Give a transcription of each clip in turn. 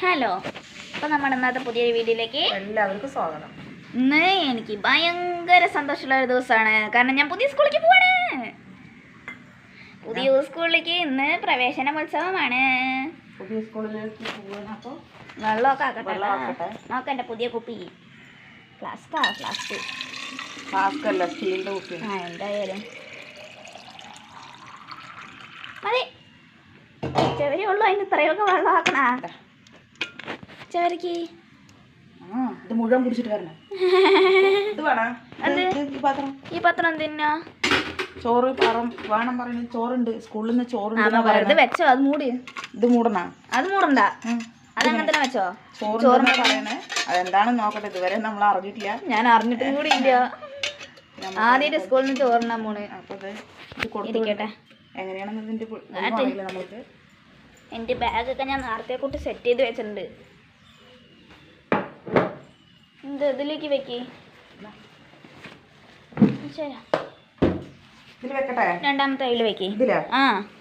Hello അപ്പോൾ നമ്മുടെ ഇന്നത്തെ പുതിയൊരു വീഡിയോയിലേക്ക് എല്ലാവർക്കും സ്വാഗതം. ഇന്ന് എനിക്ക് ഭയങ്കര സന്തോഷമുള്ള ഒരു ദിവസമാണ്. കാരണം ഞാൻ പുതിയ സ്കൂളിലേക്ക് പോവാണ്. പുതിയ സ്കൂളിലേക്ക് ഇന്ന് പ്രവേശനോത്സവമാണ് പുതിയ സ്കൂളിലേക്ക് പോകാൻ അപ്പോൾ വെള്ളമൊക്കെ ആക്കട്ടെ. നോക്കാം എന്റെ പുതിയ കുപ്പി. ഫ്ലാസ്കാ ഫ്ലാസ്ക് മാസ്ക് അല്ല സ്റ്റീലിന്റെ കുപ്പി. ആ എന്തായാലും. മതി. ചെവരി ഉള്ളു അതിന് ഇത്രയൊക്കെ വെള്ളം ആക്കണ ചെവരിക്ക് ഇത് മുഴുവൻ കുടിച്ചിട്ട് വരണം. ഇത് വേണം? എന്ത്? ഈ പാത്രം? ഈ പത്രം ചോറ് പറം വേണം പറയുന്നത് ചോറുണ്ട്. സ്കൂളിൽ നിന്ന് ചോറുണ്ട്. വെച്ചോ അത് മൂടി. ഇത് മൂടണ? അത് മൂടണ്ട. അതങ്ങനെ തന്നെ വെച്ചോ. ചോറ് പറയണേ? അതെന്താണെന്ന് നോക്കട്ടെ. ഇതുവരെ നമ്മൾ അറിഞ്ഞിട്ടില്ല. ഞാൻ അറിഞ്ഞിട്ടും കൂടി ഇല്ല. ആദ്യമായിട്ട് സ്കൂളിൽ നിന്ന് ചോറിനാ മൂണ് ഇരിക്കട്ടെ. എങ്ങനെയാണെന്ന് നമ്മൾക്ക് എന്റെ ബാഗൊക്കെ ഞാൻ നേരത്തെ കൂട്ടി സെറ്റ് ചെയ്ത് വെച്ചിട്ടുണ്ട്. എന്ത് ഇതിലേക്ക് വെക്കി. രണ്ടാമത്തെ അതിൽ വെക്കി. ഇതിലാ? ആ.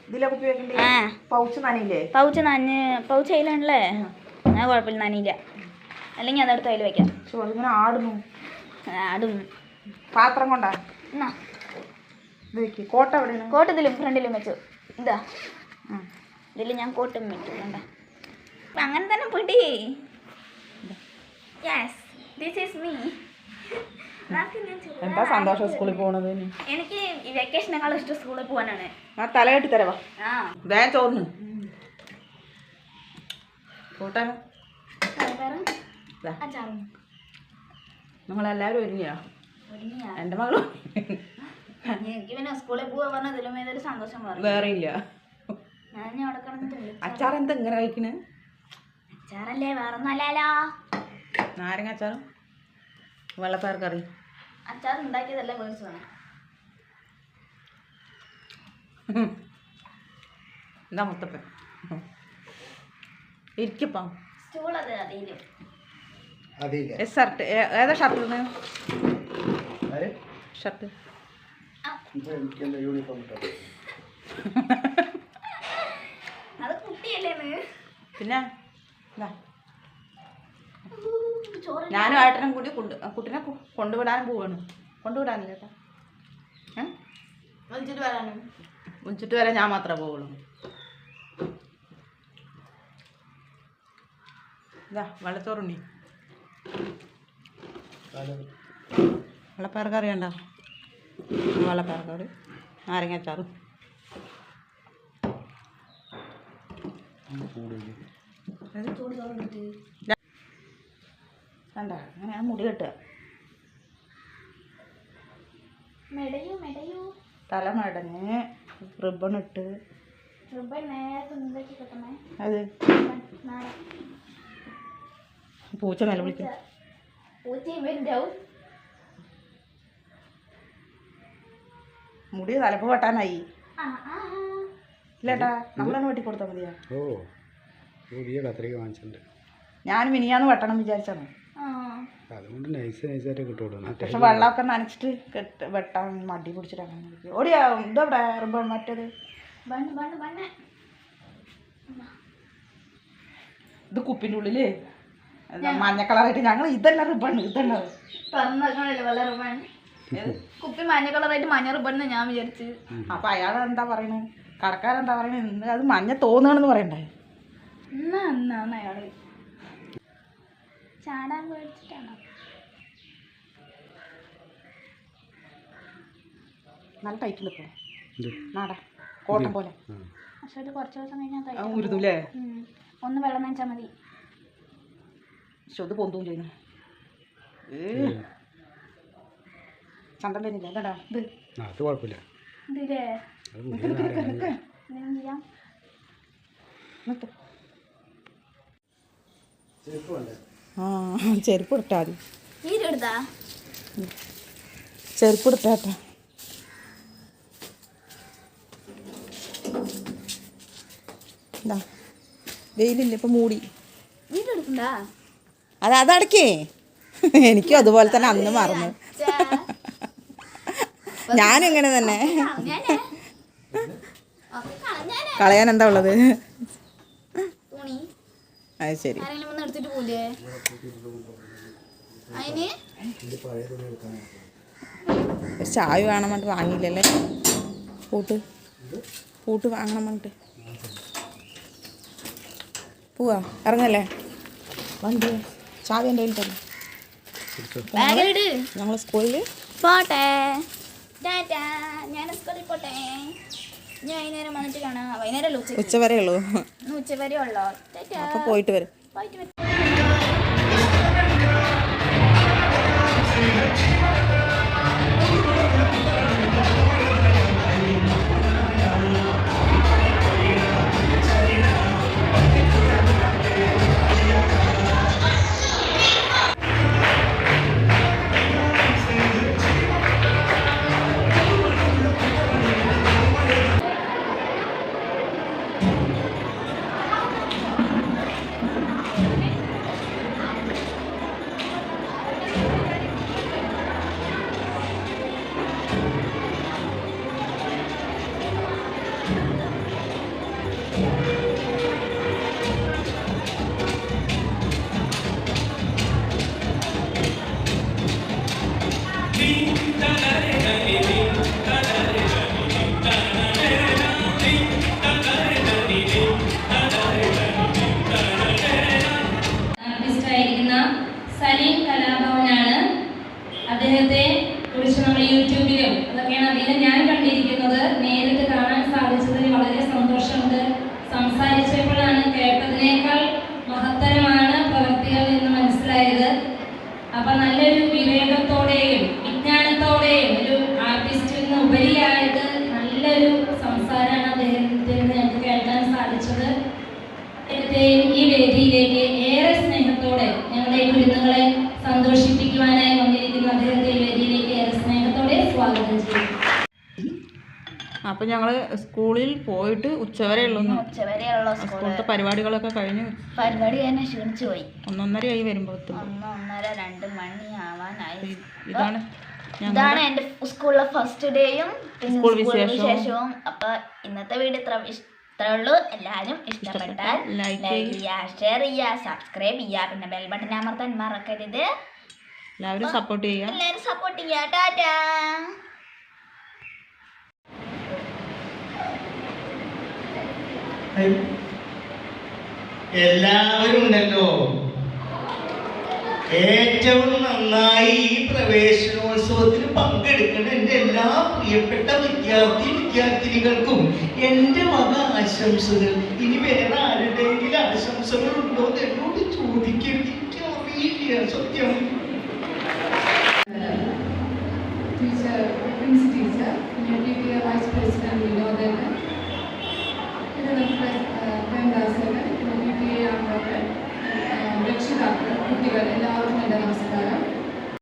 ഇതിലെ കുപ്പി വെക്കണ്ടേ? ആ. പൗച്ച് നനയില്ലേ? പൗച്ച് നനഞ്ഞ് പൗച്ച് അതിലാണല്ലേ ആ. കുഴപ്പമില്ല നനയില്ല. അല്ലെങ്കിൽ അതെടുത്ത് അതിൽ വെക്കാം. ആടുന്നു. പാത്രം കൊണ്ടാ? എന്നാ. ഇത് വെക്ക്. കോട്ട എവിടെയാണ്? കോട്ടത്തിലും ഫ്രണ്ടിലും വെച്ചു. ഇതാ. ഇതിൽ ഞാൻ കോട്ടും വെച്ചു അങ്ങനെ തന്നെ പിടി. യെസ് ദിസ് ഈസ് മീ എന്താ സന്തോഷം സ്കൂളിൽ പോണത്? എനിക്ക് വെക്കേഷനേക്കാൾ ഇഷ്ടം സ്കൂളിൽ പോകാനാണ്. ആ തലകെട്ടി തരവാ. വേഗം ചോറിന് കൂട്ടാനോ വേറെ നമ്മളെല്ലാവരും ഒരുങ്ങിയാ? എന്റെ മകളും എനിക്ക് പിന്നെ സ്കൂളിൽ പോവാ പറഞ്ഞതിലും ഏതൊരു സന്തോഷം വേറെ ഇല്ല. ഞാൻ അച്ചാർ എന്താ ഇങ്ങനെ കഴിക്കണേ? അച്ചാറല്ലേ വേറൊന്നല്ലോ നാരങ്ങ അച്ചാറും വെള്ളപ്പയർ കറി അച്ചാർ ഉണ്ടാക്കിയതല്ല മേടിച്ചതാണ് എന്താ മുത്തപ്പൻ. ഇരിക്കപ്പം. ഷർട്ട് ഏതാ ഷർട്ട് ഷർട്ട് അത് കുട്ടിയല്ലേ പിന്നെ? ചോറ് ഞാനും ഏട്ടനും കൂടി കൊണ്ട് കുട്ടീനെ കൊണ്ടുവിടാൻ പോവാണ്. കൊണ്ടുവിടാനില്ല മുഞ്ചിട്ട് വിളിച്ചിട്ട് വരെ ഞാൻ മാത്രമേ പോവുള്ളൂ. ഇതാ വെള്ളച്ചോറുണ്ടി വെള്ളപ്പയർ കറി ഉണ്ടോ വെള്ളപ്പയർ കറി നാരങ്ങാച്ചാറ് ചൂട് ചോറ് കണ്ട? അങ്ങനെ ആ മുടി കെട്ടുക. മെടയൂ മെടയൂ. തല മടഞ്ഞ് റിബൺ ഇട്ട് റിബൺ അത്. പൂച്ച നിലവിളിക്കും വിളിക്കും. മുടി തലപ്പ് വെട്ടാനായി. ഇല്ലേട്ടാ നമ്മളൊന്ന് വെട്ടി കൊടുത്താൽ മതിയാ? ഓ പുതിയ കത്രിക വാങ്ങിച്ചിട്ടുണ്ട്. ഞാൻ മിനിയാന്ന് വെട്ടണം വിചാരിച്ചാണ്. അതുകൊണ്ട് നൈസ് നൈസായിട്ട് കിട്ടുള്ളൂ. പക്ഷെ വെള്ളമൊക്കെ നനച്ചിട്ട് കെട്ട് വെട്ടാൻ മടി പിടിച്ചിട്ടാണ് ഓടിയാ ഇതവിടെ റിബൺ മറ്റേത്? ഇത് കുപ്പിന്റെ ഉള്ളിൽ മഞ്ഞ കളറായിട്ട് ഞങ്ങൾ ഇതല്ല റിബൺ ഇതല്ല കുപ്പി മഞ്ഞ കളറായിട്ട് മഞ്ഞ റിബൺ ഞാൻ വിചാരിച്ചു. അപ്പൊ അയാൾ എന്താ പറയണേ? കടക്കാരെന്താ പറയണേ? ഇന്ന് അത് മഞ്ഞ തോന്നണെന്ന് പറയണ്ടേ? എന്നാ എന്നാണ് അയാൾ. ചാടാൻ പേടിച്ചിട്ടാണോ നല്ല ടൈറ്റിൽ ഇപ്പോൾ നാടാ. കോട്ടം പോലെ. പക്ഷെ ഒരു കുറച്ച് ദിവസം കഴിഞ്ഞാൽ ഉരുതൂലേ? ഒന്ന് വെള്ളം നനച്ചാൽ മതി. പക്ഷെ അത് പൊന്തും ചെയ്യുന്നു. ചന്തം വരുന്നില്ല കേട്ടോ. ഇത് അത് കുഴപ്പമില്ല. ഇതില്ലേ ചെയ്യാം. നിർത്ത്. ആ ചെരുപ്പ് ഇട്ടാ മതി. ഈരെടുത്താ ചെരുപ്പ് ഇട്ടാട്ടാ എന്താ വെയിലില്ല ഇപ്പം മൂടി. അത് അതടക്കേ. എനിക്കും അതുപോലെ തന്നെ അന്ന് മറന്നു. ഞാനിങ്ങനെ തന്നെ? കളയാൻ എന്താ ഉള്ളത്? അത് ശരി ഒരു ചായ വേണം പറഞ്ഞിട്ട് വാങ്ങിയില്ലല്ലേ? പൂട്ട്. പൂട്ട് വാങ്ങണം പറഞ്ഞിട്ട്. പോവാ ഇറങ്ങല്ലേ? വണ്ടി. ചായ എന്റെ കയ്യിൽ തരും ഞങ്ങൾ സ്കൂളിൽ പോട്ടെ. ഞാൻ സ്കൂളിൽ പോട്ടെ. ഞാൻ വൈകുന്നേരം വന്നിട്ട് കാണാം. വൈകുന്നേരം ഉച്ച വരെ ഉള്ളൂ ഉച്ച വരെ ഉള്ളോ അപ്പോൾ പോയിട്ട് വരും. പോയിട്ട് വരാം. ഈ കുരുന്നുകളെ സന്തോഷിപ്പിക്കുവാനായി വന്നിരിക്കുന്ന അദ്ദേഹത്തെ വേദിയിലേക്ക് ഏറെ സ്നേഹത്തോടെ സ്വാഗതം ചെയ്യും അപ്പൊ ഞങ്ങൾ സ്കൂളിൽ പോയിട്ട് ഉച്ചവരെ ഉള്ളൂ ഉച്ചവരെ ഉച്ച വരെയുള്ള സ്കൂൾ. പരിപാടികളൊക്കെ കഴിഞ്ഞു പരിപാടി തന്നെ ക്ഷീണിച്ചു പോയി. ഒന്നൊന്നര ആയി വരുമ്പോ ഒന്നൊന്നര രണ്ട് മണി ആവാനായി. ഇതാണ് ഇതാണ് എന്റെ സ്കൂളിലെ ഫസ്റ്റ് ഡേയും സ്കൂൾ. വിശേഷവും. അപ്പൊ ഇന്നത്തെ വീട് ഇത്ര ഇത്രേ ഉള്ളൂ. എല്ലാവരും ഇഷ്ടപ്പെട്ടാൽ ലൈക്ക് ചെയ്യുക ഷെയർ ചെയ്യുക സബ്സ്ക്രൈബ് ചെയ്യുക പിന്നെ ബെൽ ബട്ടൺ അമർത്താൻ മറക്കരുത്. എല്ലാവരും സപ്പോർട്ട് ചെയ്യുക എല്ലാവരും സപ്പോർട്ട് ചെയ്യുക ടാറ്റാ. എല്ലാവരും ഉണ്ടല്ലോ. ഏറ്റവും നന്നായി ഈ പ്രവേശനോത്സവത്തിന് പങ്കെടുക്കുന്ന എന്റെ എല്ലാ പ്രിയപ്പെട്ട വിദ്യാർത്ഥി വിദ്യാർത്ഥിനികൾക്കും എന്റെ മക ആശംസകൾ. ഇനി വേറെ ആരുടെയെങ്കിലും ആശംസകൾ ഉണ്ടോ എന്ന് എന്നോട് ചോദിക്കരുത്. എനിക്ക് അറിയില്ല സത്യം. കുട്ടികൾ എല്ലാവർക്കും എന്റെ നമസ്കാരം.